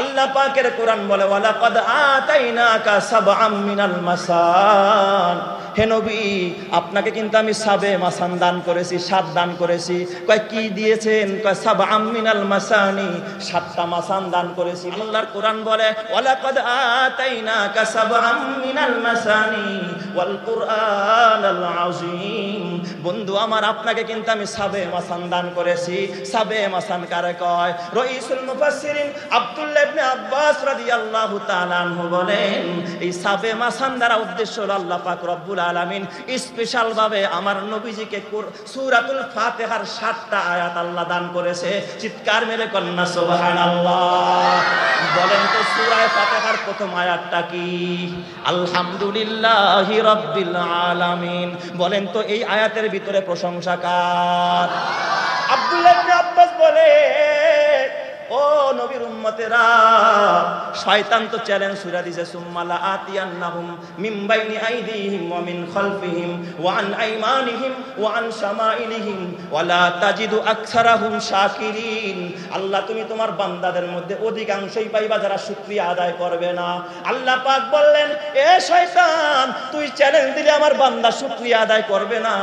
আল্লাহ পাকের কোরআন বলে ওয়ালাকাদ আতাইনাকা সাবআম মিনাল মাসান। হে নবী, আপনাকে কিন্তু আমি সাবে মাসান দান করেছি, সাত দান করেছি। কয়, কি দিয়েছেন? কয়, সাবআম মিনাল মাসানি, সাতটা মাসান দান করেছি। আল্লাহর কোরআন বলে, ওয়ালাকাদ আতাইনাকা সাবআম মিনাল মাসানি ওয়াল আযীম। বন্ধু, আমার আপনাকে কিন্তু আমি সাবে মাসান দান করেছি। সাবে মাসান কারে কয়? রইসুল মুফাসসিরিন আব্দুল্লাহ ইবনে আব্বাস রাদিয়াল্লাহু তাআলা বলেন, এই সাবে মাসান দ্বারা উদ্দেশ্য হলো আল্লাহ পাক রব্বুল আলামিন স্পেশাল ভাবে আমার নবীজিকে সূরাতুল ফাতিহার সাতটা আয়াত আল্লাহ দান করেছে। চিৎকার মেরে কন্যা, সুবহানাল্লাহ। বলেন তো, সূরায়ে ফাতিহার প্রথম আয়াতটা কি? আলহামদুলিল্লাহি রাব্বিল আলামিন। বলেন তো, এই আয়াতের ভিতরে প্রশংসা কার? আব্দুল্লাহ আব্বাস বলে ও নবীর উম্মতেরা, শয়তান তো চ্যালেঞ্জ সুরা দিছে, সুম্মালা আতিয়ান্নাহুম মিন বাইনি আইদিহিম ওয়া মিন খালফিহিম ওয়া আন আইমানিহিম ওয়া আন শামাইলিহিম ওয়া লা তাজিদু আকসারাহুম শাকিরিন। আল্লাহ, তুমি তোমার বান্দাদের মধ্যে অধিকাংশই পাইবা যারা শুকরিয়া আদায় করবে না। আল্লাহ পাক বললেন, এ শয়তান, তুই চ্যালেঞ্জ দিলে আমার বান্দা শুকরিয়া আদায় করবে না।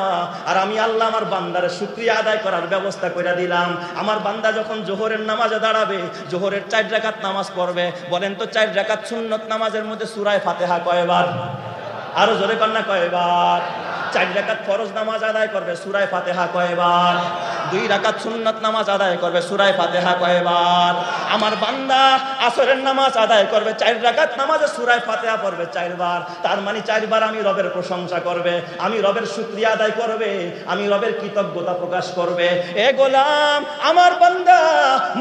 আর আমি আল্লাহ আমার বান্দার শুকরিয়া আদায় করার ব্যবস্থা করে দিলাম। আমার বান্দা যখন জোহরের নামাজে দাঁড়াবে জোহরের চার রাকাত নামাজ পড়বে। বলেন তো চার রাকাত সুন্নত নামাজের মধ্যে সুরায় ফাতেহা কয়বার? আরও জোরে কন্যা কয়েবার? চার রাকাত ফরজ নামাজ আদায় করবে সুরায় ফাতেহা কয়বার? দুই রাকাত সুন্নত নামাজ আদায় করবে, সুরায় ফাতেহা কয়বার? আমার বান্দা আসরের নামাজ আদায় করবে, চার রাকাত নামাজে সুরায় ফাতেহা পড়বে চারবার। তার মানে চারবার আমি রবের প্রশংসা করবে, আমি রবের শুকরিয়া আদায় করবে, আমি রবের কৃতজ্ঞতা প্রকাশ করবে। এ গোলাম, আমার বান্দা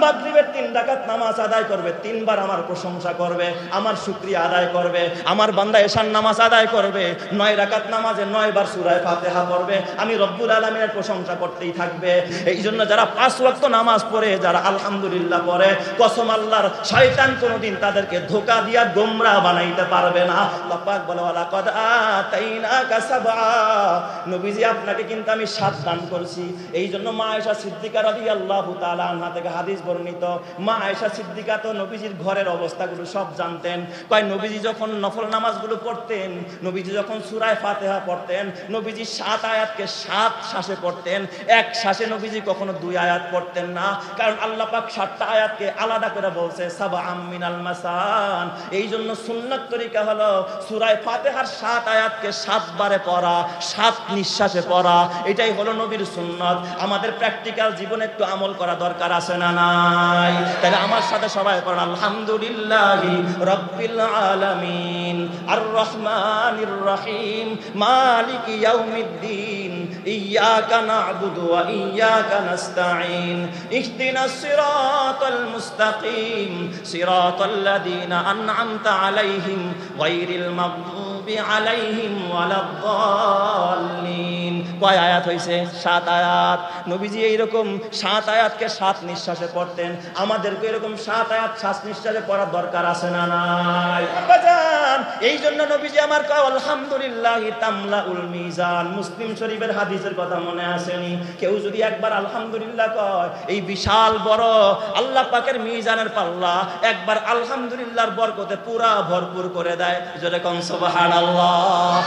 মাগরিবের তিন রাকাত নামাজ আদায় করবে, তিনবার আমার প্রশংসা করবে, আমার শুকরিয়া আদায় করবে, আমার বান্দা এশান নামাজ আদায় করবে, নয় রাকাত নামাজে নয় বার সুরায় ফাতেহা পড়বে, আমি রব্বুল আলমিনের প্রশংসা করতেই থাকবে। এই জন্য যারা পাঁচ ওয়াক্ত নামাজ পড়ে, যারা আলহামদুলিল্লাহ পড়ে, কসম আল্লাহর শয়তান কোনোদিন তাদেরকে ধোকা দিয়া গোমরা বানাইতে পারবে না। পাক বলে ওয়ালা কদ আতাইনাকা সাবআ। নবীজি, আপনাকে কিন্তু আমি সাত দান করছি। এই জন্য মা আয়েশা সিদ্দিকা রাদিয়াল্লাহু তাআলা আনহা থেকে হাদিস বর্ণিত। মা আয়েশা সিদ্দিকা তো নবীজির ঘরের অবস্থাগুলো সব জানতেন। কয়, নবীজি যখন নফল নামাজগুলো পড়তেন, নবীজি যখন সূরায়ে ফাতিহা পড়তেন, নবীজি সাত আয়াতকে সাত শ্বাসে পড়তেন। এক শ্বাসে নবীজি কখনো দুই আয়াত পড়তেন না। কারণ আল্লাহ পাক সাতটা আয়াতকে আলাদা করে বলছে সাবা আমিনাল মাসান। এই জন্য সুন্নাত তরিকা হলো সূরায়ে ফাতিহার সাত আয়াতকে সাতবারে পড়া, সাত নিঃশ্বাসে পড়া। এটাই হলো নবীর সুন্নত। আমাদের প্র্যাকটিক্যাল জীবনে একটু আমল করা দরকার আছে না নাই? তাহলে আমার সাথে সবাই পড়েন, আলহামদুলিল্লাহি রাব্বিল আলামিন আর রহমানির রহিম, মালিক ইয়াউমিদ্দিন, ইয়াকা না'বুদু ওয়া ইয়াকা নাস্তাঈন ইহদিনাস সিরাতাল মুস্তাকিম সিরাতাল লাযিনা আন'আমতা আলাইহিম গায়রিল মাগদুবি আলাইহিম ওয়ালাদ-দাল্লিন। কয় আয়াত হইছে? সাত আয়াত। নবীজি সাত আয়াতকে সাত নিঃশ্বাসে পড়তেন। এরকম সাত আয়াত শ্বাস নিঃশ্বাসে পড়ার দরকার আছে না নাই? এই জন্য নবীজি আমার কয় মিজান। মুসলিম শরীফের হাদিসের কথা মনে আসেনি কেউ যদি একবার আলহামদুলিল্লাহ কয়, এই বিশাল বড় আল্লাহ পাকের মিজানের পাল্লা, একবার আলহামদুলিল্লাহর বরকতে পুরা ভরপুর করে দেয়। যেরকম সুবহানাল্লাহ।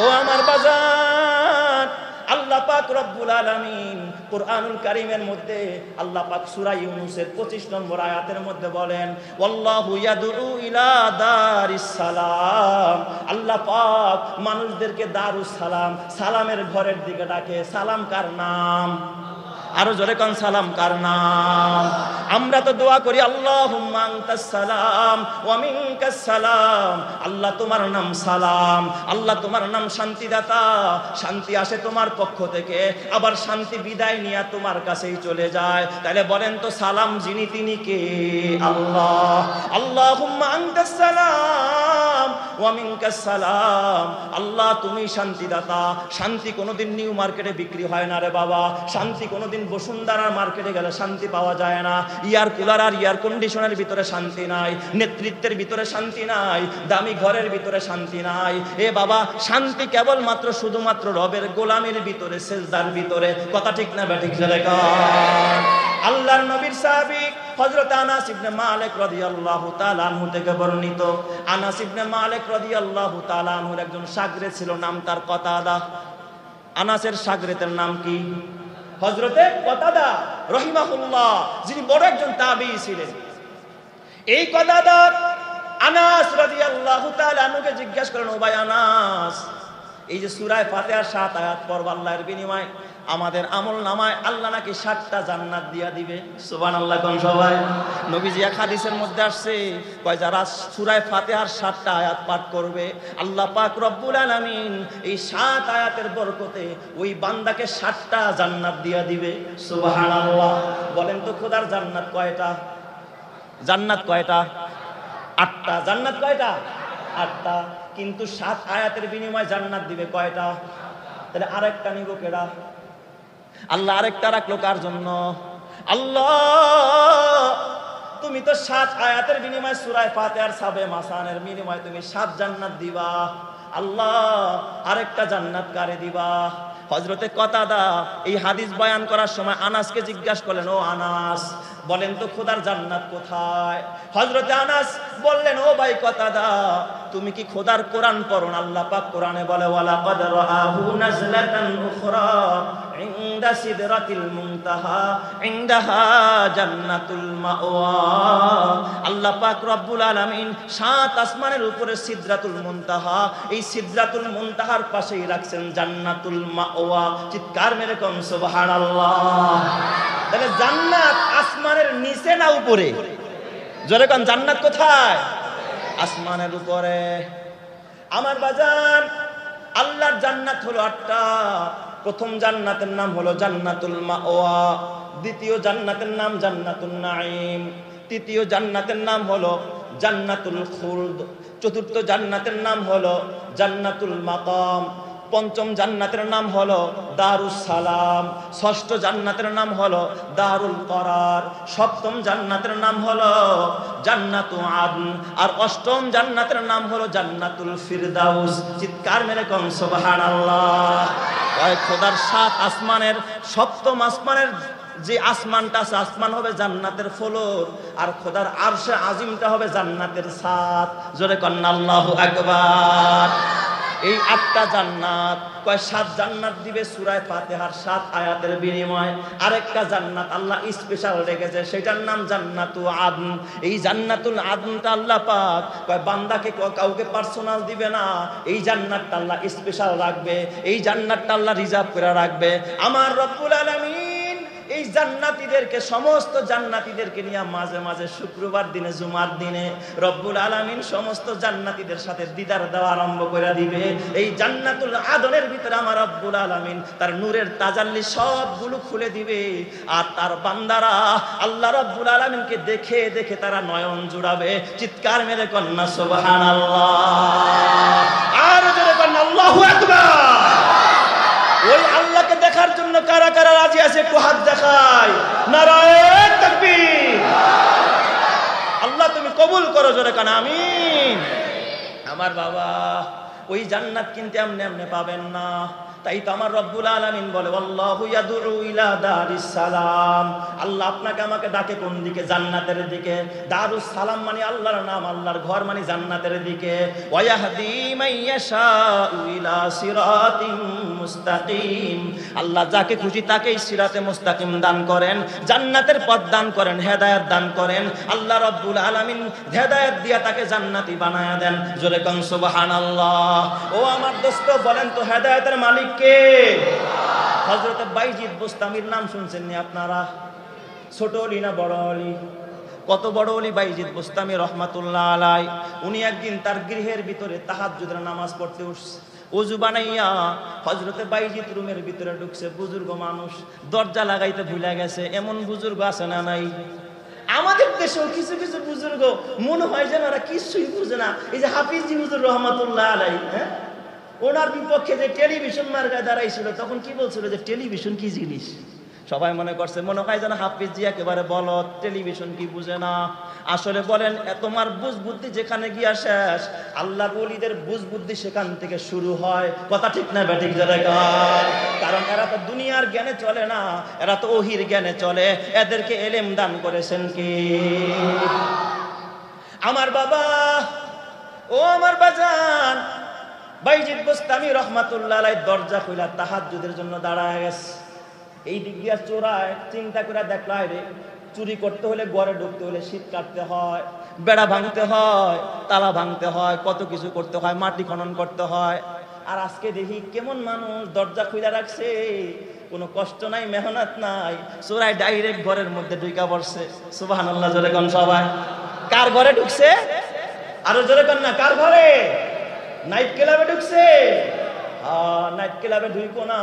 ও আমার বাজান, আল্লাহ পাক রব্বুল আলামিন কোরআনুল কারীমের মধ্যে আল্লাহ পাক সূরা ইউনূসের 25 নম্বর আয়াতের মধ্যে বলেন, ওয়াল্লাহু ইয়াদউ ইলা দারিস সালাম। আল্লাহ পাক মানুষদেরকে দারুস সালাম, সালামের ঘরের দিকে ডাকে, সালাম কার নাম? আরও জোরে কোন, সালাম কার নাম? আমরা তো দোয়া করি আনতাস সালাম আল্লাহ তোমার নাম সালাম, আল্লাহ তোমার নাম শান্তিদাতা। শান্তি আসে তোমার পক্ষ থেকে, আবার শান্তি বিদায় নিয়ে তোমার কাছেই চলে যায়। তাহলে বলেন তো, সালাম যিনি তিনি কে? আল্লাহ। মিনকাস সালাম। আল্লাহ তুমি শান্তিদাতা। শান্তি কোনোদিন নিউ মার্কেটে বিক্রি হয় না রে বাবা। শান্তি কোনোদিন বসুন্ধরার মার্কেটে গেলে শান্তি পাওয়া যায় না। ইয়ার কুলার আর ইয়ার কন্ডিশনের ভিতরে শান্তি নাই, নেতৃত্বের ভিতরে শান্তি নাই, দামি ঘরের ভিতরে শান্তি নাই। এ বাবা, শান্তি কেবলমাত্র শুধুমাত্র রবের গোলামের ভিতরে, সেজদার ভিতরে। কথা ঠিক না ব্যাঠিক রেখা আল্লাহর নবীর সাহাবী হযরত আনাস ইবনে মালিক রাদিয়াল্লাহু তাআলা আনহু থেকে বর্ণিত। আনাস ইবনে মালিক রাদিয়াল্লাহু তাআলা আনহুর একজন শাগরে ছিল, নাম তার কতাদা। আনাসের শাগরেতের নাম কি? হযরতে কতাদা রহিমাহুল্লাহ, যিনি বড় একজন তাবি ছিলেন। এই কতাদা আনাস রাজি আল্লাহ আনুকে জিজ্ঞাসা করেন, ও ভাই আনাস, এই যে সুরায় ফাতেয়ার সাত আয়াত পড়ব আল্লাহর বিনিময়। আমাদের আমল নামায় আল্লাহ নাকি সাতটা জান্নাত দিয়া দিবে। সুবহানাল্লাহ, কোন সবাই? নবীজি এক হাদিসের মধ্যে আসছে, কয় যারা সূরায় ফাতিহার সাতটা আয়াত পাঠ করবে, আল্লাহ পাক রব্বুল আলামিন এই সাত আয়াতের বরকতে ওই বান্দাকে সাতটা জান্নাত দিয়া দিবে। সুবহানাল্লাহ। বলেন তো খোদার জান্নাত কয়টা? জান্নাত কয়টা? আটটা। জান্নাত কয়টা? আটটা। কিন্তু সাত আয়াতের বিনিময়ে জান্নাত দিবে কয়টা? তাহলে আরেকটা নিব কেডা? আল্লাহ আরেকটা রাখল কার জন্য? আল্লাহ, তুমি তো সাত আয়াতের বিনিময়ে সুরায় ফাতিহার সাবে মাসানের বিনিময়ে তুমি সাত জান্নাত দিবা। আল্লাহ, আরেকটা জান্নাত কারে দিবা? হজরতে কথা দা এই হাদিস বয়ান করার সময় আনাসকে জিজ্ঞাসা করলেন, ও আনাস, বলেন তো খোদার জান্নাত কোথায়? হজরতে আনাস বললেন ভাই কতাদা তুমি কি খোদার কোরআন পড়ো? আল্লাহ পাক কোরআনে বলে ওয়ালা কদ রাআহু নাজলাতান উখরা ইনদা সিদরাতিল মুনতাহা, ইনদাহা জান্নাতুল মাওয়া। আল্লাহ পাক রব্বুল আলামিন সাত আসমানের উপরে সিদরাতুল মুনতাহা, এই সিদরাতুল মুনতাহার পাশেই রাখছেন জান্নাতুল মাওয়া। চিৎকার মেরে কম সুবহানাল্লাহ। তাহলে জান্নাত আসমানের নিচে না উপরে? জোরে কন, জান্নাত কোথায়? আসমানের উপরে। আমার বাজার, আল্লাহর জান্নাত হলো আটটা। প্রথম জান্নাতের নাম হলো জান্নাতুল মাওয়া, দ্বিতীয় জান্নাতের নাম জান্নাতুল নাঈম, তৃতীয় জান্নাতের নাম হলো জান্নাতুল খুলদ, চতুর্থ জান্নাতের নাম হলো জান্নাতুল মাকাম। পঞ্চম জান্নাতের নাম হলো দারুস সালাম, ষষ্ঠ জান্নাতের নাম হলো দারুল করার, সপ্তম জান্নাতের নাম হলো জান্নাতু আদন, আর অষ্টম জান্নাতের নাম হলো জান্নাতুল ফিরদাউস। চিৎকার মেরে কম সুবহানাল্লাহ। খোদার সাত আসমানের, সপ্তম আসমানের যে আসমানটা আছে, আসমান হবে জান্নাতের ফলোর, আর খোদার আরশে আজিমটা হবে জান্নাতের সাত জোরে কন্যা আল্লাহু আকবার। এই আটটা জান্নাত, কয় সাত জান্নাত দিবে সুরায় ফাতেহার সাত আয়াতের বিনিময়। আরেকটা জান্নাত আল্লাহ স্পেশাল রেখেছে সেটার নাম জান্নাতু আদন। এই জান্নাতুল আদনটা আল্লাহ পাক কয় বান্দাকে কাউকে পার্সোনাল দিবে না। এই জান্নাতটা আল্লাহ স্পেশাল রাখবে, এই জান্নাতটা আল্লাহ রিজার্ভ করে রাখবে। আমার রব্বুল আলামিন এই জান্নাতীদেরকে, সমস্ত জান্নাতীদেরকে নিয়ে মাঝে মাঝে শুক্রবার দিনে, জুমার দিনে রব্বুল আলামিন সমস্ত জান্নাতীদের সাথে দিদার দেওয়া আরম্ভ করে দিবে। এই জান্নাতুল আদনের ভিতরে আমার রব্বুল আলামিন তার নূরের তাজাল্লি সবগুলো খুলে দিবে। আর তার বান্দারা আল্লাহ রব্বুল আলামিনকে দেখে দেখে তারা নয়ন জুড়াবে। চিৎকার মেরে কন্যা, সুবহানাল্লাহ। আর জোরে কন্যা, আল্লাহু আকবার। ওই কারা কারা রাজি আছে, একটু হাত দেখায় নারায়ণ তাকবীর। আল্লাহ তুমি কবুল করো জোরে কানা আমি আমার বাবা, ওই জান্নাত কিনতে এমনি এমনি পাবেন না। তাই তো আমার রব্বুল আলামিন বলে সালাম। আল্লাহ আপনাকে আমাকে ডাকে কোন দিকে? জান্নাতের দিকে। দারুস সালাম মানে আল্লাহর নাম, আল্লাহর ঘর মানে জান্নাতের দিকে। মুস্তাকিম। আল্লাহ যাকে খুশি তাকেই সিরাতে মুস্তাকিম দান করেন, জান্নাতের পথ দান করেন, হেদায়েত দান করেন। আল্লাহ রব্বুল আলামিন হেদায়েত দিয়া তাকে জান্নাতি বানায়া দেন। জোরে কন আল্লাহ ও আমার দোস্ত, বলেন তো হেদায়েতের মালিক কে? হযরত বাইজিদ বুস্তামির নাম শুনছেন নি আপনারা? ছোট অলি না বড় অলি? কত বড় অলি বাইজিদ বুস্তামি রহমাতুল্লাহ আলাই উনি একদিন তার গৃহের ভিতরে তাহাজ্জুদের নামাজ পড়তে উঠছে। অজু বানাইয়া হজরতে বাইজিত রুমের ভিতরে ঢুকছে। বুজুর্গ মানুষ দরজা লাগাইতে ভুলে গেছে। এমন বুজুর্গ আছে না নাই? আমাদের দেশেও কিছু কিছু বুজুর্গ মনে হয় যেন ওরা কিছুই বুঝে না। এই যে হাফিজি হুজুর রহমতুল্লাহ আলাই হ্যাঁ? ওনার বিপক্ষে যে টেলিভিশন মার্কায় দাঁড়াইছিল, তখন কি বলছিল যে টেলিভিশন কি জিনিস? সবাই মনে করছে, মনে হয় যেন হাফিজ জি একেবারে বল টেলিভিশন কি বুঝে না। আসলে বলেন তোমার বুঝ বুদ্ধি যেখানে গিয়া শেষ আল্লাহ বলিদের বুঝ বুদ্ধি সেখান থেকে শুরু হয়। কথা ঠিক না ব্যাঠিক জায়গায় কারণ এরা তো দুনিয়ার জ্ঞানে চলে না, এরা তো ওহির জ্ঞানে চলে। এদেরকে এলেম দান করেছেন কি? আমার বাবা, ও আমার বাজান বাইজিদ গোস্তামি রহমাতুল্লাহ দরজা খুইলা তাহাজ্জুদের জন্য দাঁড়ায় গেছে। এই দিক দিয়া চোরায় চিন্তা করে দেখল রে চুরি করতে হলে ঘরে ঢুকতে হলে শীত কাটতে হয়, বেড়া ভাঙতে হয়, তালা ভাঙতে হয়, কত কিছু করতে হয়, মাটি খনন করতে হয়। আর আজকে দেখি কেমন মানুষ দরজা খুলে রাখছে, কোনো কষ্ট নাই, মেহনত নাই চোরাই ডাইরেক্ট ঘরের মধ্যে ঢুকা পড়ছে। সুবাহ জোরে কোন সবাই। কার ঘরে ঢুকছে? আরও জোরে কর না, কার ঘরে? নাইট ক্লাবে ঢুকছে। নাইট ক্লাবে ঢুইকো না,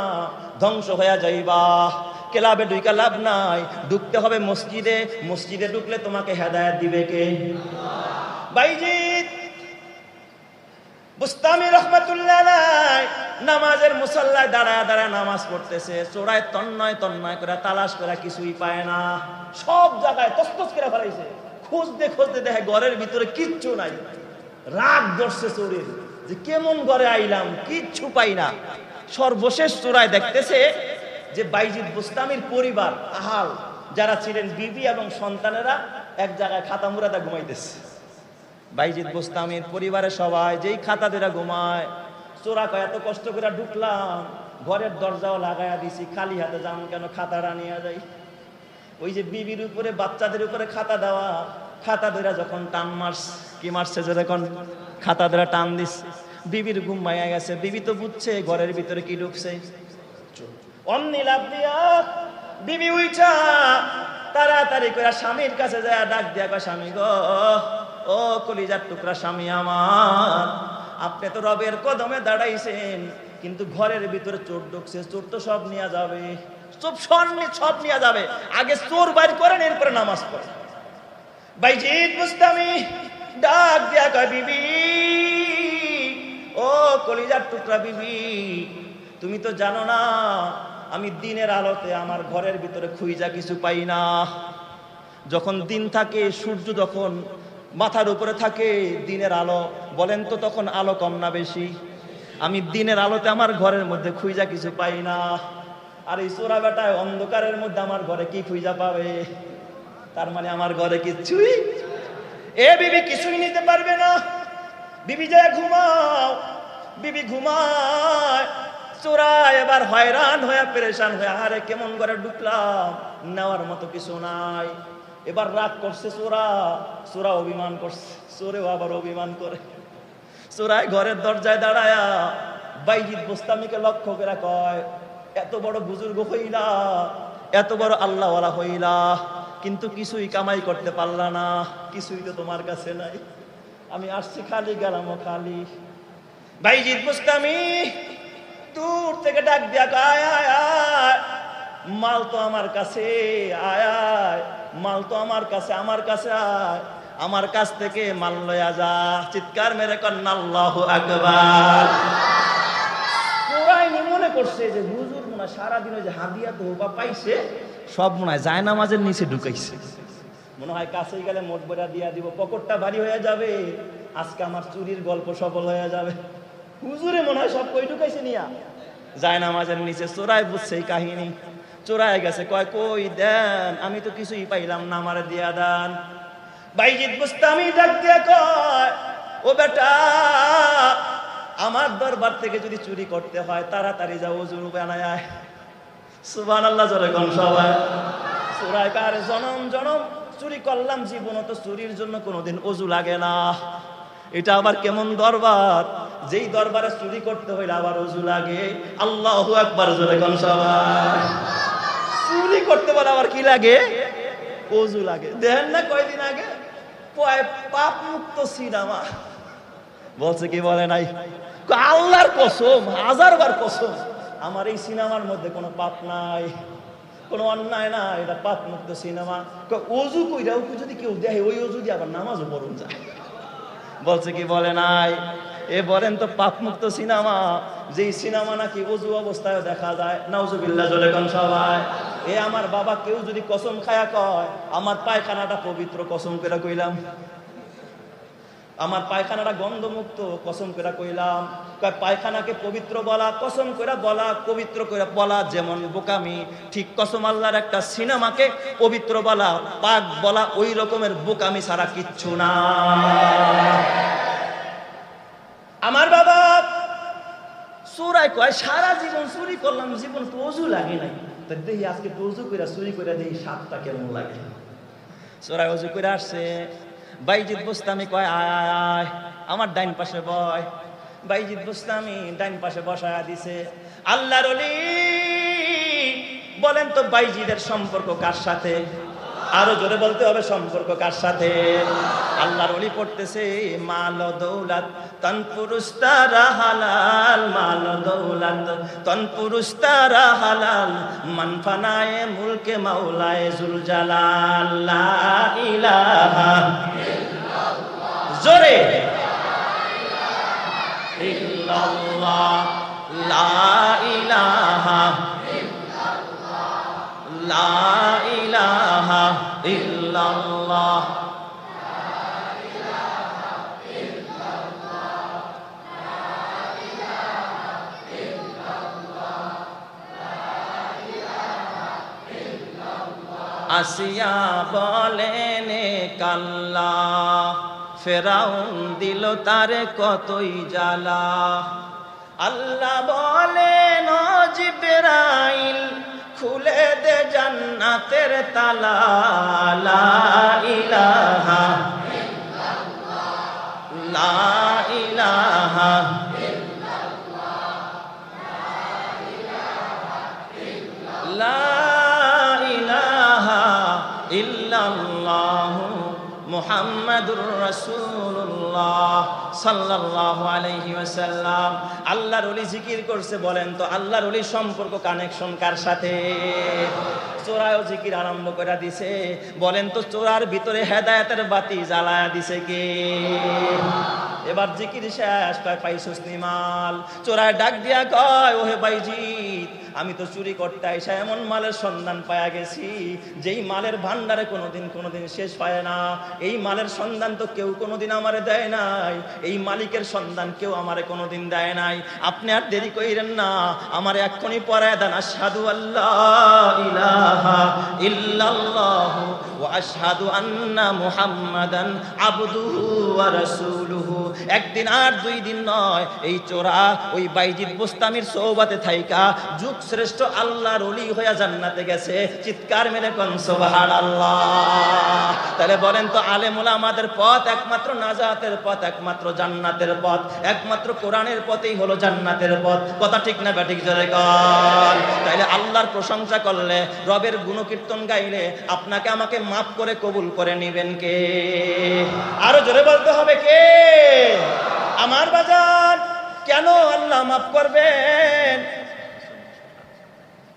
ধ্বংস হয়ে যাইবা। ক্লাবে ঢুইকা লাভ নাই, ঢুকতে হবে মসজিদে। মসজিদে ঢুকলে তোমাকে হেদায়েত দিবে কে? বাইজিৎ বুস্তামি রহমতুল্লাহ নামাজের মুসল্লায় দাঁড়ায় দাঁড়ায় নামাজ পড়তেছে। চোরায় তন্নয় তন্নয় করে, তালাশ করে কিছুই পায় না। সব জায়গায় তস্তস করে ফেলাইছে। খুঁজতে খুঁজতে দেখে ঘরের ভিতরে কিচ্ছু নাই। রাগ ধরছে চোরের। যে কেমন ঘরে আইলাম, কিচ্ছু পাই না। সর্বশেষ চোরায় দেখতেছে যে বাইজিদ বুস্তামির পরিবার আহাল যারা ছিলেন বিবি এবং সন্তানেরা, এক জায়গায় খাতা মুরাদা ঘুমাইতেছে। বাইজিদ বোস্তামির পরিবারের সবাই যেই খাতা দেরা ঘুমায়, চোরা কয়, এত কষ্ট করে ঢুকলাম, ঘরের দরজাও লাগাইয়া দিছি, খালি হাতে যান কেন খাতাটা নিয়ে যাই? ওই যে বিবির উপরে, বাচ্চাদের উপরে খাতা দেওয়া, খাতা ধরে যখন টান মারস কি মারছে যে যখন খাতা ধরে টান দিস বিবির ঘুম মাইয়া গেছে। বিবি তো বুঝছে, ঘরের ভিতরে কি ঢুকছে। অমনি লাভ দিয়া বিবি উইটা তাড়াতাড়ি করে স্বামীর কাছে যায়, ডাক দিয়া কয়, স্বামী গো, ও কলিজার টুকরা স্বামী আমার, আপনি তো রবের কদমে দাঁড়াইছেন, কিন্তু ঘরের ভিতরে চোর ঢুকছে, চোর তো সব নিয়ে যাবে। সব সব নি- সব নিয়ে যাবে। আগে চোর বাইর করেন এরপরে নামাজ পড়ে। বাইজিৎ মুস্তামি ডাক দিয়া বিবি, ও কলিজার টুকরা বিবি, তুমি তো জানো না, আমি দিনের আলোতে আমার ঘরের ভিতরে খুইজা কিছু পাই না। যখন দিন থাকে, সূর্য যখন মাথার উপরে থাকে, দিনের আলো, বলেন তো তখন আলো কম না বেশি? আমি দিনের আলোতে আমার ঘরের মধ্যে খুইজা কিছু পাই না। আর এই চোরা বেটায় অন্ধকারের মধ্যে আমার ঘরে কি খুইজা পাবে? তার মানে আমার ঘরে কিচ্ছুই এ বিবি কিছুই নিতে পারবে না। বিবি যায় ঘুমাও, বিবি ঘুমায় চোরা এবার হয়রান হয়ে, পেরেশান হয়ে আরে কেমন করে ঢুকলাম, নেওয়ার মতো কিছু নাই। এবার রাগ করছে চোরা চোরা অভিমান করছে, চোরেও আবার অভিমান করে। চোরাই ঘরের দরজায় দাঁড়ায়া বাইজিৎ বোস্তামিকে লক্ষ্য করে কয়, এত বড় বুজুর্গ হইলা, এত বড় আল্লাহওয়ালা হইলা কিন্তু কিছুই কামাই করতে পারলা না, কিছুই তো তোমার কাছে নাই। আমি আসছি খালি গেলাম খালি। বাইজিৎ বোস্তামি দূর থেকে ডাক দিয়া আয় আয় আয়। মাল তো আমার কাছে, আয় আয়। মাল তো আমার কাছে আমার কাছে আয়। আমার কাছ থেকে মাল লয়া যা। চিৎকার মেরে কন্যা আল্লাহ আকবার। করছে যে হুজুর মনে হয় সারাদিন ওই যে হাদিয়া তো বা পাইছে, সব মনে হয় যায় নামাজের নিচে ঢুকাইছে। মনে হয় কাছেই গেলে মোট বেড়া দিয়া দিব, পকটটা ভারী হয়ে যাবে, আজকে আমার চুরির গল্প সফল হয়ে যাবে। হুজুরে মনে হয় সব কই ঢুকাইছে নিয়া? যায় নামাজের নিচে চোরাই বুঝছে এই কাহিনী। চোরাই গেছে, কয়, কই দেন, আমি তো কিছুই পাইলাম না, আমার দিয়া দান। বাইজিৎ বুস্তামি ডাক দিয়ে কয়, ও বেটা আমার দরবার থেকে যদি চুরি করতে হয়, তাড়াতাড়ি যাও ওজুর বানায় সুবান আল্লাহ জোরে কোন সবাই। জনম জনম। চুরি করলাম জীবন তো চুরির জন্য কোনোদিন অজু লাগে না। এটা আবার কেমন দরবার? যেই দরবারে চুরি করতে হইলে আবার অজু লাগে। আল্লাহ একবার জোরে কোন সবাই। চুরি করতে পারে আবার কি লাগে? অজু লাগে। দেখেন না কয়দিন আগে? পাপ মুক্ত সিনেমা। বলছে কি বলে নাই? আল্লাহর কসম, হাজারবার কসম, আমার এই সিনেমার মধ্যে কোনো পাপ নাই, কোনো অন্যায় না এটা পাপ মুক্ত সিনেমা অজু কইরা ওকে যদি কেউ দেখে, ওই অজু দিয়ে আবার নামাজও পড়ুন যায়। বলছে কি বলে নাই? এ বলেন তো পাপ মুক্ত সিনেমা, যেই সিনেমা নাকি অজু অবস্থায় দেখা যায়, নাউজুবিল্লাহ জলে কোন সবাই এ আমার বাবা কেউ যদি কসম খায়া কয়, আমার পায়খানাটা পবিত্র কসম করে কইলাম। আমার পায়খানাটা গন্ধমুক্ত, কসম করে কইলাম। পায়খানাকে পবিত্র বলা, কসম করে বলা, পবিত্র করে বলা যেমন বোকামি, ঠিক কসম আল্লাহর একটা সিনেমাকে পবিত্র বলা, পাক বলা ওই রকমের বোকামি ছাড়া কিচ্ছু না। আমার বাবা চোরাই কয়, সারা জীবন চুরি করলাম, জীবন অজু লাগে নাই। দেখি আজকে অজু করে চুরি করে দেখি সাতটা কেমন লাগে? চোরাই অজু করে আসছে বাইজিৎ বুস্তামি কয়, আয় আয় আমার ডাইন পাশে বয়। বাইজিৎ বুস্তামি ডাইন পাশে বসায়া দিছে। আল্লাহর বলেন তো বাইজিদের সম্পর্ক কার সাথে? আরও জোরে বলতে হবে, সম্পর্ক কার সাথে? আল্লাহর অলি পড়তেছে, মাল দৌলাত, তন পুরুষ তারা হালাল, মাল দৌলাত, তন পুরুষ তারা হালাল, মান ফানায়ে মুলকে মাওলায়ে জুল জালাল ইলাহা জোরে। ইল্লাল্লাহ লা ইলাহা লা ইলাহা ইল্লাল্লাহ। আসিয়া বলেন কাল্লা। ফেরাউন দিল তারে কতই জ্বালা। আল্লাহ বলেন জিবরাইল খুলে দে জান্নাতের তালা। লা ইলাহা লা ইলাহা লা ইলাহা ইল্লাল্লাহু। মুহাম্মাদুর আল্লাহর ওলি জিকির করছে, বলেন তো আল্লাহর ওলি সম্পর্ক কানেকশন কার সাথে? চোরাও জিকির আরম্ভ করে দিছে। বলেন তো চোরার ভিতরে হেদায়েতের বাতি জ্বালায়া দিছে কে? এবার জিকির শেষ, কয় পাইছস নিমাল? চোরায় ডাক দিয়া কয়, ওহে বাইজিৎ আমি তো চুরি করতে আইসা এমন মালের সন্ধান পায়া গেছি, যেই মালের ভান্ডারে কোনোদিন কোনোদিন শেষ পায় না। এই মালের সন্ধান তো কেউ কোনোদিন আমারে দেয় নাই, এই মালিকের সন্ধান কেউ আমারে কোনোদিন দেয় নাই। আপনি আর দেরি কইরেন না, আমারে এক্ষুনি পরায় দেন, আশহাদু আল্লাহ ইলাহা ইল্লাল্লাহু আন্না মুহাম্মাদান আবদুহু ওয়া রাসূলুহু। একদিন আর দুই দিন নয়। এই চোরা, ওই বাইজিদ বুস্তামির সৌবাতে থাইকা, যুগ শ্রেষ্ঠ আল্লাহর অলি হইয়া জান্নাতে গেছে। চিৎকার মেরে কন কোন সুবহানাল্লাহ। তাহলে বলেন তো, আলেমুলা আমাদের পথ একমাত্র নাজাতের পথ, একমাত্র জান্নাতের পথ, একমাত্র কোরআনের পথেই হলো জান্নাতের পথ। কথা ঠিক না ব্যাঠিক জোরে কর তাইলে আল্লাহর প্রশংসা করলে, রবের গুণকীর্তন গাইলে আপনাকে আমাকে মাফ করে কবুল করে নিবেন কে? আরও জোরে বলতে হবে কে? আমার বাজার। কেন আল্লাহ মাফ করবেন?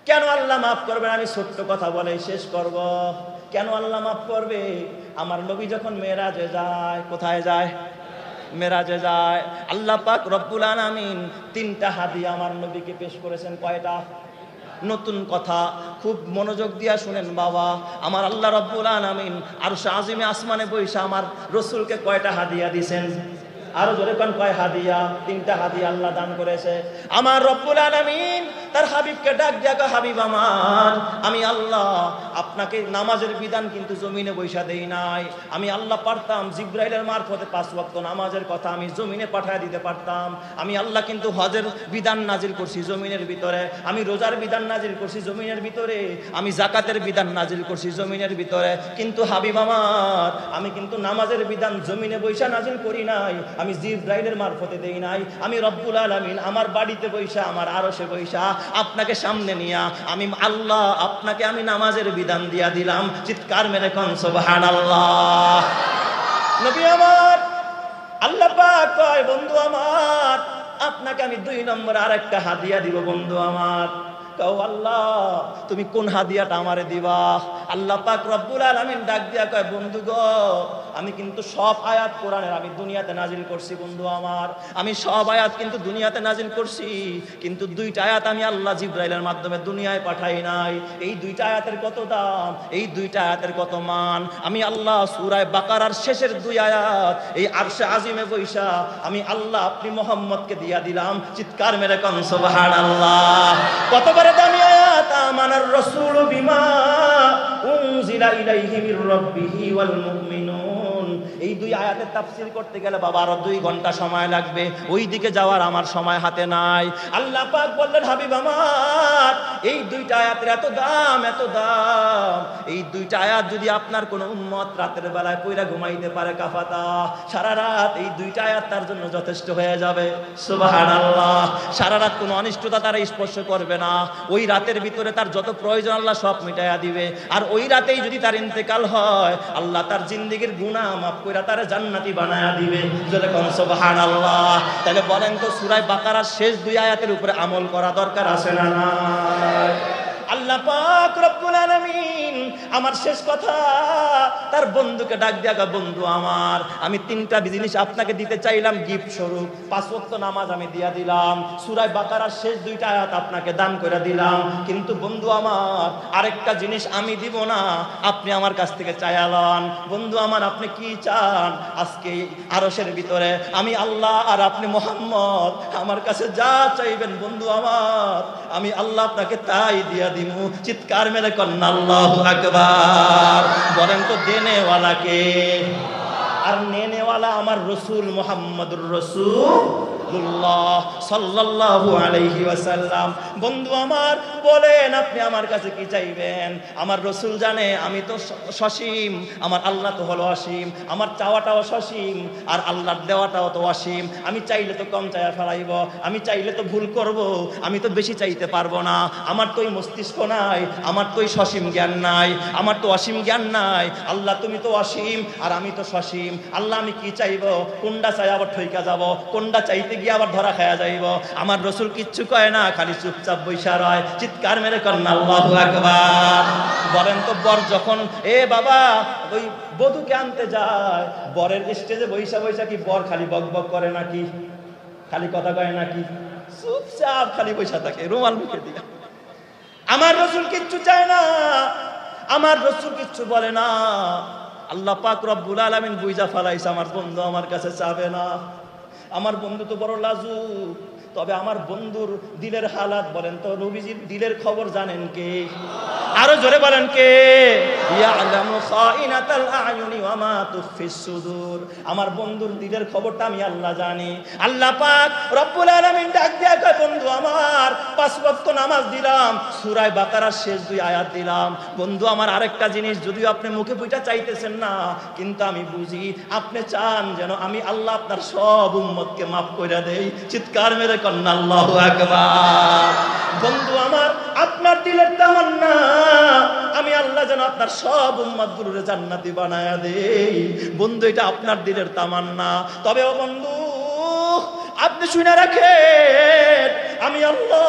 কেন আল্লাহ মাফ করবেন? আমি ছোট্ট কথা বলে শেষ করব। কেন আল্লাহ মাফ করবে? আমার নবী যখন মেয়েরাজে যায়, কোথায় যায়? মেরাজে যায়। আল্লাহ পাক রব্বুল আলামিন তিনটা হাদিয়া আমার নবীকে পেশ করেছেন। কয়টা? নতুন কথা। খুব মনোযোগ দিয়া শুনেন বাবা। আমার আল্লাহ রব্বুল আলামিন আর আজিমে আসমানে বইসা আমার রসুলকে কয়টা হাদিয়া দিছেন? আরও জোরে কোন কয় হাদিয়া? তিনটা হাদিয়া আল্লাহ দান করেছে। আমার রব্বুল আলামিন তার হাবিবকে ডাক দিয়া কয়, হাবিব আমার আমি আল্লাহ আপনাকে নামাজের বিধান কিন্তু জমিনে বৈশা দেই নাই। আমি আল্লাহ পারতাম জিব্রাইলের মারফতে পাঁচ ওয়াক্ত নামাজের কথা আমি জমিনে পাঠায় দিতে পারতাম। আমি আল্লাহ কিন্তু হজের বিধান নাজিল করছি জমিনের ভিতরে। আমি রোজার বিধান নাজিল করছি জমিনের ভিতরে। আমি জাকাতের বিধান নাজিল করছি জমিনের ভিতরে। কিন্তু হাবিব আমার আমি কিন্তু নামাজের বিধান জমিনে বৈশা নাজিল করি নাই। আমি জিব্রাইলের মারফতে দেই নাই। আমি রব্বুল আলামিন আমার বাড়িতে বৈশা, আমার আরশে বৈশা, আপনাকে সামনে নিয়া আমি আল্লাহ, আপনাকে আমি নামাজের বিধান দিয়া দিলাম। চিৎকার মেরে কন, সুবহানাল্লাহ। নবী আমার, আল্লাহ পাক কয়, বন্ধু আমার, আপনাকে আমি দুই নম্বর আর আরেকটা হাদিয়া দিব, বন্ধু আমার। আল্লাহ, তুমি কোন হাদিয়াটা আমারে দিবা? আল্লাহ পাক রব্বুল আলামিন ডাক দিয়া কয়, বন্ধু গো, আমি কিন্তু সব আয়াত কোরআনের আমি দুনিয়াতে নাজিল করছি, বন্ধু আমার। আমি সব আয়াত কিন্তু দুনিয়াতে নাজিল করছি, কিন্তু দুইটা আয়াত আমি আল্লাহ জিব্রাইলের মাধ্যমে দুনিয়ায় পাঠাই নাই। এই দুইটা আয়াতের কত দাম? এই দুইটা আয়াতের কত মান? আমি আল্লাহ সূরায় বাকারার শেষের দুই আয়াত, এই আরশে আজিমে বৈশা, আমি আল্লাহ আপনি মোহাম্মদকে দিয়া দিলাম। চিৎকার মেরে কন, সুবহানাল্লাহ। কত বড় দামি আয়াত আমানার রাসূল বিমা উনজিলা ইলাইহি মির রাব্বিহি ওয়াল মুমিনুন। এই দুই আয়াতের তাফসীর করতে গেলে বাবা, আরও দুই ঘণ্টা সময় লাগবে। ওই দিকে যাওয়ার আমার সময় হাতে নাই। আল্লাহ পাক বললেন, হাবিব আমার, এই দুইটা আয়াতের এত দাম এত দাম। এই দুইটা আয়াত যদি আপনার কোনো উম্মত রাতের বেলায় পইরা ঘুমাইতে পারে কাফাতা, সারা রাত এই দুইটা আয়াত তার জন্য যথেষ্ট হয়ে যাবে। সুবহানাল্লাহ। সারা রাত কোনো অনিষ্টতা তারা স্পর্শ করবে না। ওই রাতের ভিতরে তার যত প্রয়োজন, আল্লাহ সব মিটাইয়া দিবে। আর ওই রাতেই যদি তার ইন্তেকাল হয়, আল্লাহ তার জিন্দিগির গুনাহ মাফ কইরা তারে জান্নাতি বানায়া দিবে। জলে কোন, সুবহানাল্লাহ। তাহলে বলেন তো, সূরা বাকারার শেষ দুই আয়াতের উপরে আমল করা দরকার আছে না নাই? আল্লাহ পাক রব্বুল আলামিন আমার শেষ কথা, তার বন্ধুকে ডাক দিয়া বন্ধু আমার, আমি তিনটা জিনিস আপনাকে দিতে চাইলাম, গিফট স্বরূপ। পাঁচ ওয়াক্ত নামাজ আমি দিয়া দিলাম, সূরা বাকারার শেষ দুইটা আয়াত আপনাকে দান করে দিলাম। কিন্তু বন্ধু আমার, আরেকটা জিনিস আমি দিব না, আপনি আমার কাছ থেকে চাইয়ালন বন্ধু আমার, আপনি কি চান? আজকে আরশের ভিতরে আমি আল্লাহ আর আপনি মোহাম্মদ, আমার কাছে যা চাইবেন বন্ধু আমার, আমি আল্লাহ আপনাকে তাই দিয়া দিমু। চিৎকার মেরে কন্যা আকবার। বলেন তো দেনেওয়ালাকে আর নেনেওয়ালা আমার রসুল মোহাম্মদুর রসুল্লাহ সাল্লাল্লাহু আলাইহি ওয়াসাল্লাম। বন্ধু আমার, বলেন আপনি আমার কাছে কি চাইবেন? আমার রসুল জানে আমি তো সসীম, আমার আল্লাহ তো হলো অসীম, আমার চাওয়াটাও সসীম, আর আল্লাহর দেওয়াটাও তো অসীম। আমি চাইলে তো কম চাইয়া ফেলাইব, আমি চাইলে তো ভুল করব, আমি তো বেশি চাইতে পারব না। আমার তো মস্তিষ্ক নাই, আমার তো সসীম জ্ঞান নাই, আমার তো অসীম জ্ঞান নাই। আল্লাহ, তুমি তো অসীম, আর আমি তো সসীম। আল্লাহ, আমি কি চাইব? কোনটা চাই আবার ঠইকা যাব? কোনটা চাইতে গিয়ে আবার ধরা খায়া যাইব। আমার রসুল কিচ্ছু কয় না, খালি চুপচাপ বৈশা রয়, চিৎকার মেরে কন্যা আল্লাহ একবার বলেন তো বর যখন, এ বাবা, ওই বধুকে আনতে যায়, বরের স্টেজে বৈশা বৈশা কি বর খালি বক বক করে নাকি? খালি কথা কয় নাকি? চুপচাপ খালি বৈশা থাকে, রুমাল মুখে দিয়া। আমার রসুল কিচ্ছু চায় না, আমার রসুল কিচ্ছু বলে না। আল্লাহ পাক রব্বুল আলামিন বুইজা ফালাইছে, আমার বন্ধু আমার কাছে চাবে না। আমার বন্ধু তো বড় লাজু তবে আমার বন্ধুর দিলের হালাত বলেন তো, নবীজির দিলের খবর জানেন কে? আরও জোরে বলেন কে? আমার বন্ধুর দিলের খবরটা আমি আল্লাহ জানি। আল্লাহ পাক রব্বুল আলামিন ডাক দিয়া কয়, বন্ধু আমার, পাঁচ ওয়াক্ত নামাজ দিলাম সূরা বাকারার শেষ দুই আয়াত দিলাম। বন্ধু আমার আরেকটা জিনিস, যদিও আপনি মুখে পুইটা চাইতেছেন না, কিন্তু আমি বুঝি আপনি চান যেন আমি আল্লাহ আপনার সব উম্মতকে মাফ করে দেই। চিৎকার মেরে বন্ধু আমার, আপনার দিলের তামান্না। আমি আল্লাহ যেন আপনার সব উম্মাদ গুরুরে জান্নাতি বানায়া দেই। বন্ধু, এটা আপনার দিলের তামান্না। তবে ও বন্ধু, আপনি শুনে রাখেন, আমি আল্লাহ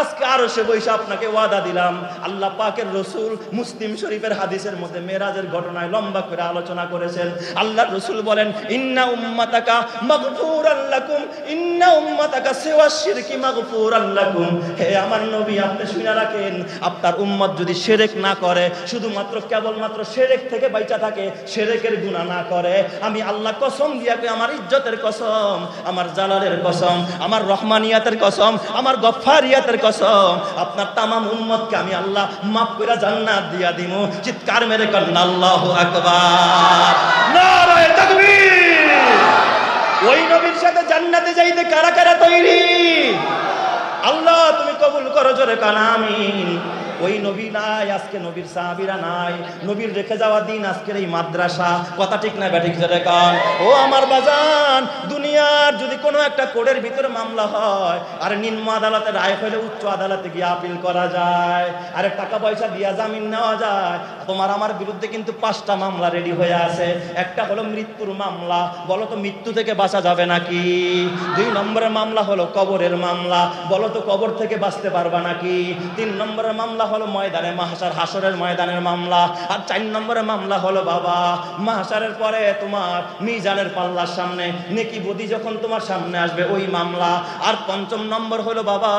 আজকে আরও সে বৈশা আপনাকে ওয়াদা দিলাম। আল্লাহ পাকের রসুল মুসলিম শরীফের হাদিসের মধ্যে মেরাজের ঘটনায় লম্বা করে আলোচনা করেছেন। আল্লাহ রসুল বলেন, ইন্না উম্মাতাকা মাগফুরান লাকুম, ইন্না উম্মাতাকা সিওয়া শিরকি মাগফুরান লাকুম। হে আমার নবী, আপনি শুনে রাখেন, আপনার উম্মত যদি শিরক না করে, শুধুমাত্র কেবলমাত্র শিরক থেকে বাইচা থাকে শিরকের গুনাহ না করে। আমি আল্লাহ কসম দিয়াকে আমার ইজ্জতের কসম, আমার জালালের কসম, আমার রহমানিয়াতের কসম, আমার গফফারিয়াতের কসম, আপনার তামাম উম্মতকে আমি আল্লাহ মাফ করে জান্নাত দিয়া দিমু। চিৎকার মেরে কন্যা আল্লাহু আকবার। নারায়ে তাকবীর। ওই নবীর সাথে জান্নাতে যাইতে কারা কারা তৈরি? আল্লাহ, তুমি কবুল করো জোরে কানা, আমিন। ওই নবী নাই, আজকে নবীর সাহাবিরা নাই। নবীর রেখে যাওয়া দিন আজকের এই মাদ্রাসা। কথা ঠিক না ব্যাঠিক জোরে কান। ও আমার বাজান, দুনিয়ার যদি কোনো একটা কোর্টের ভিতরে মামলা হয়, আর নিম্ন আদালতে রায় হলে উচ্চ আদালতে গিয়ে আপিল করা যায়। আরে টাকা পয়সা দিয়া জামিন নেওয়া যায়। তোমার আমার বিরুদ্ধে কিন্তু পাঁচটা মামলা রেডি হয়ে আছে। একটা হলো মৃত্যুর মামলা। বলো তো মৃত্যু থেকে বাঁচা যাবে নাকি? দুই নম্বরের মামলা হলো কবরের মামলা। বলো তো কবর থেকে বাঁচতে পারবা নাকি? তিন নম্বরের মামলা হলো ময়দানে মাহাসার হাসরের ময়দানের মামলা। আর চার নম্বরের মামলা হলো বাবা মাহাসারের পরে তোমার মিজানের পাল্লার সামনে, নেকি বদি যখন তোমার সামনে আসবে ওই মামলা। আর পঞ্চম নম্বর হলো বাবা,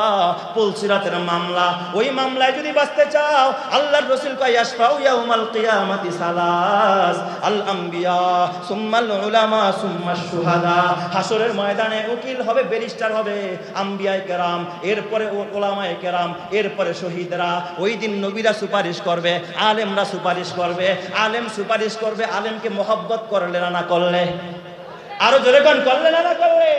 পুলসিরাতের মামলা। ওই মামলায় যদি বাঁচতে চাও, আল্লাহর রসুল কয় আসফাউ ইয়াউমাল কিয়ামাতি সালাস আল আম্বিয়া সুম্মাল উলামা সুম্মাস শুহাদা। হাসরের ময়দানে উকিল হবে, ব্যারিস্টার হবে আম্বিয়ায় কেরাম, এরপরে ওলামায়ে কেরাম, এরপরে শহীদরা। ওই দিন নবীরা সুপারিশ করবে, আলেমরা সুপারিশ করবে, আলেম সুপারিশ করবে, আলেমকে মহব্বত করলে না করলে? আরও জোরে করলে না করলে?